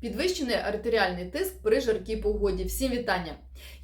Підвищений артеріальний тиск при жаркій погоді. Всім вітання!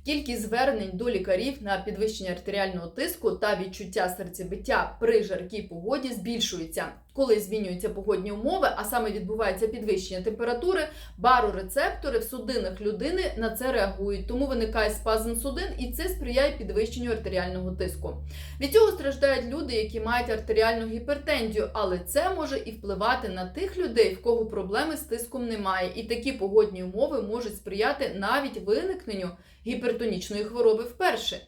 Кількість звернень до лікарів на підвищення артеріального тиску та відчуття серцебиття при жаркій погоді збільшується. Коли змінюються погодні умови, а саме відбувається підвищення температури, барорецептори в судинах людини на це реагують. Тому виникає спазм судин, і це сприяє підвищенню артеріального тиску. Від цього страждають люди, які мають артеріальну гіпертензію, але це може і впливати на тих людей, в кого проблеми з тиском немає. І такі погодні умови можуть сприяти навіть виникненню гіпертонічної хвороби вперше.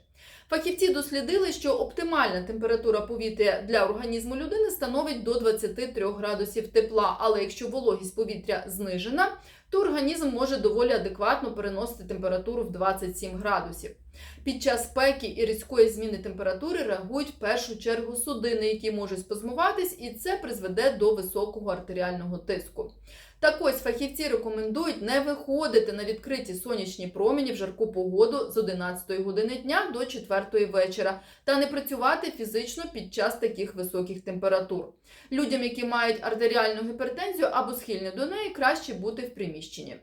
Фахівці дослідили, що оптимальна температура повітря для організму людини становить до 23 градусів тепла. Але якщо вологість повітря знижена, то організм може доволі адекватно переносити температуру в 27 градусів. Під час спеки і різкої зміни температури реагують в першу чергу судини, які можуть спазмуватись, і це призведе до високого артеріального тиску. Так ось фахівці рекомендують не виходити на відкриті сонячні промені в жарку погоду з 11 години дня до 4 вечора та не працювати фізично під час таких високих температур. Людям, які мають артеріальну гіпертензію або схильні до неї, краще бути в приміщенні.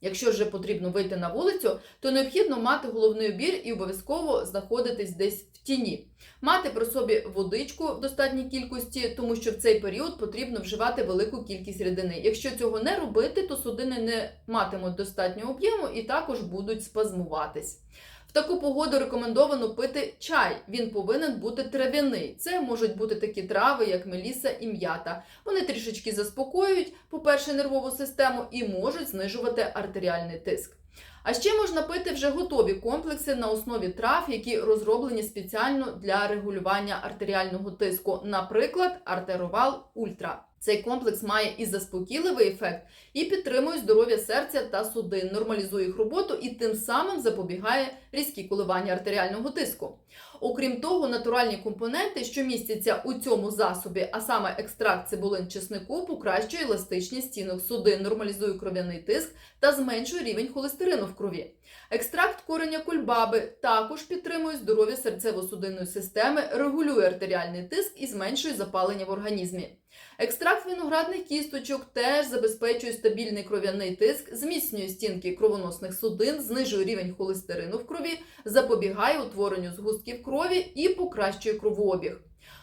Якщо вже потрібно вийти на вулицю, то необхідно мати головний убір і обов'язково знаходитись десь в тіні. Мати при собі водичку в достатній кількості, тому що в цей період потрібно вживати велику кількість рідини. Якщо цього не робити, то судини не матимуть достатнього об'єму і також будуть спазмуватись. В таку погоду рекомендовано пити чай. Він повинен бути трав'яний. Це можуть бути такі трави, як меліса і м'ята. Вони трішечки заспокоюють, по-перше, нервову систему і можуть знижувати артеріальний тиск. А ще можна пити вже готові комплекси на основі трав, які розроблені спеціально для регулювання артеріального тиску, наприклад, артеровал Ультра. Цей комплекс має і заспокійливий ефект, і підтримує здоров'я серця та судин, нормалізує їх роботу і тим самим запобігає різкі коливання артеріального тиску. Окрім того, натуральні компоненти, що містяться у цьому засобі, а саме екстракт цибулин чеснику, покращує еластичність стінок судин, нормалізує кров'яний тиск та зменшує рівень холестерину в крові. Екстракт кореня кульбаби також підтримує здоров'я серцево-судинної системи, регулює артеріальний тиск і зменшує запалення в організмі. Екстракт виноградних кісточок теж забезпечує стабільний кров'яний тиск, зміцнює стінки кровоносних судин, знижує рівень холестерину в крові, запобігає утворенню згустків крові і покращує кровообіг.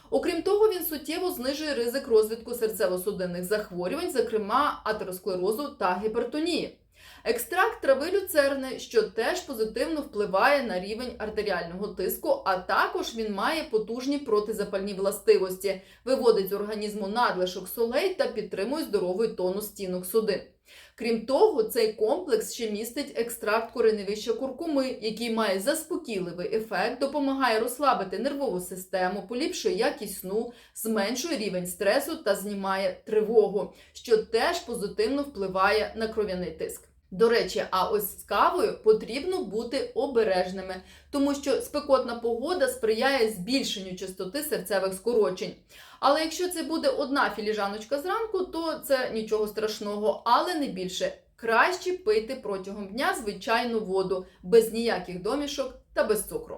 Окрім того, він суттєво знижує ризик розвитку серцево-судинних захворювань, зокрема атеросклерозу та гіпертонії. Екстракт трави люцерни, що теж позитивно впливає на рівень артеріального тиску, а також він має потужні протизапальні властивості, виводить з організму надлишок солей та підтримує здоровий тонус стінок судин. Крім того, цей комплекс ще містить екстракт кореневища куркуми, який має заспокійливий ефект, допомагає розслабити нервову систему, поліпшує якість сну, зменшує рівень стресу та знімає тривогу, що теж позитивно впливає на кров'яний тиск. До речі, а ось з кавою потрібно бути обережними, тому що спекотна погода сприяє збільшенню частоти серцевих скорочень. Але якщо це буде одна філіжаночка зранку, то це нічого страшного, але не більше. Краще пити протягом дня звичайну воду без ніяких домішок та без цукру.